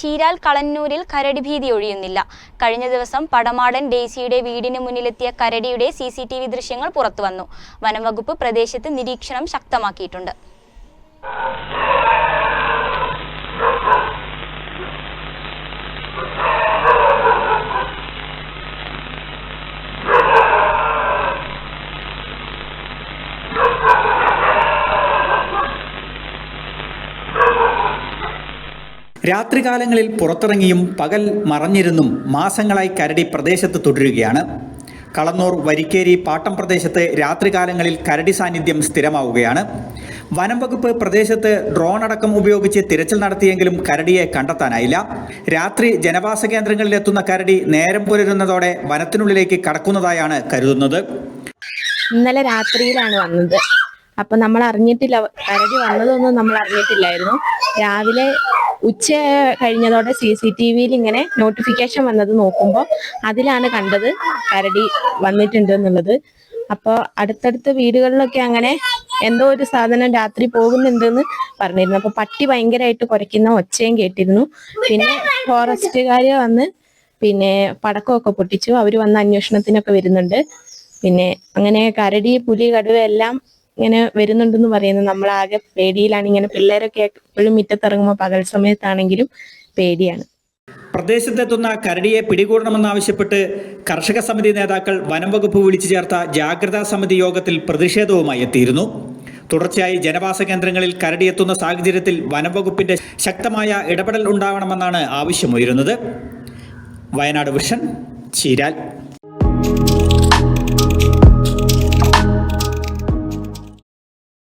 ചീരാൽ കളന്നൂരിൽ കരടി ഭീതി ഒഴിയുന്നില്ല. കഴിഞ്ഞ ദിവസം പടമാടൻ ഡെയ്സിയുടെ വീടിന് മുന്നിലെത്തിയ കരടിയുടെ സി സി ടി വി ദൃശ്യങ്ങൾ പുറത്തുവന്നു. വനംവകുപ്പ് പ്രദേശത്ത് നിരീക്ഷണം ശക്തമാക്കിയിട്ടുണ്ട്. രാത്രികാലങ്ങളിൽ പുറത്തിറങ്ങിയും പകൽ മറഞ്ഞിരുന്നും മാസങ്ങളായി കരടി പ്രദേശത്ത് തുടരുകയാണ്. കളന്നൂർ വരിക്കേരി പാട്ടം പ്രദേശത്ത് രാത്രികാലങ്ങളിൽ കരടി സാന്നിധ്യം സ്ഥിരമാവുകയാണ്. വനം വകുപ്പ് പ്രദേശത്ത് ഡ്രോൺ അടക്കം ഉപയോഗിച്ച് തിരച്ചിൽ നടത്തിയെങ്കിലും കരടിയെ കണ്ടെത്താനായില്ല. രാത്രി ജനവാസ കേന്ദ്രങ്ങളിലെത്തുന്ന കരടി നേരം പുലരുന്നതോടെ വനത്തിനുള്ളിലേക്ക് കടക്കുന്നതായാണ് കരുതുന്നത്. ഇന്നലെ രാത്രിയിലാണ് വന്നത്. അപ്പൊ നമ്മൾ അറിഞ്ഞിട്ടില്ല കരടി വന്നതൊന്നും നമ്മൾ അറിഞ്ഞിട്ടില്ലായിരുന്നു രാവിലെ ഉച്ച കഴിഞ്ഞതോടെ സി സി ടി വിയിൽ ഇങ്ങനെ നോട്ടിഫിക്കേഷൻ വന്നത് നോക്കുമ്പോൾ അതിലാണ് കണ്ടത്. കരടി വന്നിട്ടുണ്ട് എന്നുള്ളത്. അപ്പോൾ അടുത്തടുത്ത വീടുകളിലൊക്കെ അങ്ങനെ എന്തോ ഒരു സാധനം രാത്രി പോകുന്നുണ്ടെന്ന് പറഞ്ഞിരുന്നു. അപ്പോൾ പട്ടി ഭയങ്കരമായിട്ട് കുരയ്ക്കുന്ന ഒച്ചയും കേട്ടിരുന്നു. പിന്നെ ഫോറസ്റ്റുകാർ വന്ന് പിന്നെ പടക്കമൊക്കെ പൊട്ടിച്ചു. അവർ വന്ന് അന്വേഷണത്തിനൊക്കെ വരുന്നുണ്ട്. പിന്നെ അങ്ങനെ കരടി പുലി കടുവ എല്ലാം ഇങ്ങനെ വരുന്നുണ്ടെന്ന് പറയുന്നത് നമ്മളാകെ പേടിയിലാണ്. ഇങ്ങനെ പിള്ളേരൊക്കെ എപ്പോഴും മുറ്റത്തിറങ്ങുമ്പോൾ പകൽ സമയത്താണെങ്കിലും പേടിയാണ്. പ്രദേശത്തെത്തുന്ന കരടിയെ പിടികൂടണമെന്നാവശ്യപ്പെട്ട് കർഷക സമിതി നേതാക്കൾ വനം വകുപ്പ് വിളിച്ചു ചേർത്ത ജാഗ്രതാ സമിതി യോഗത്തിൽ പ്രതിഷേധവുമായി എത്തിയിരുന്നു. തുടർച്ചയായി ജനവാസ കേന്ദ്രങ്ങളിൽ കരടിയെത്തുന്ന സാഹചര്യത്തിൽ വനം വകുപ്പിന്റെ ശക്തമായ ഇടപെടൽ ഉണ്ടാവണമെന്നാണ് ആവശ്യമുയരുന്നത് വയനാട് വിഷൻ ചീരാൽ.